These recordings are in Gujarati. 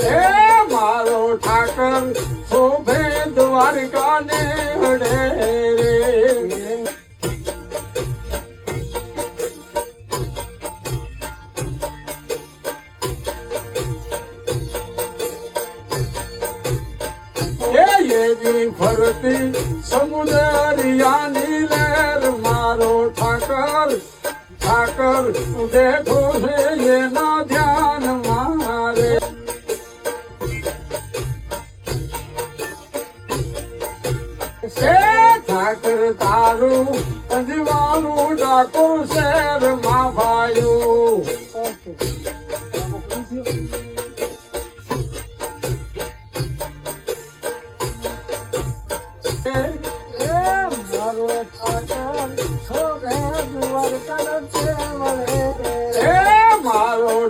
હે મારો ઠાકર, શોભે દ્વારકા ને હડે રે. ફરતી સમુદરિયાની લહેર મારો ઠાકર ઠાકર દેખો છે એના ધ્યાન છે ઠાકર તારું અજવાનું ડાકોર શહેરમાં ભાયું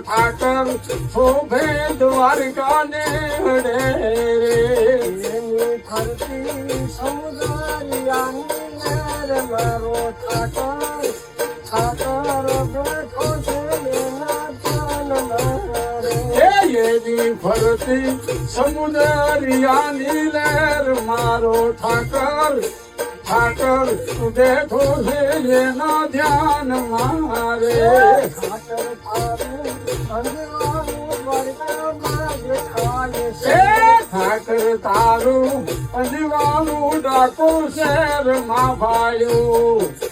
ઠાકર શોભે દ્વારકા ને રે. એવી ફરતી સમુદરિયાની લહેર મારો ઠાકર ઠાકર બેઠો છે એના ધ્યાન મારે હે ઠાકર તારું અજવાનું ડાકોર શહેરમાં ભાયું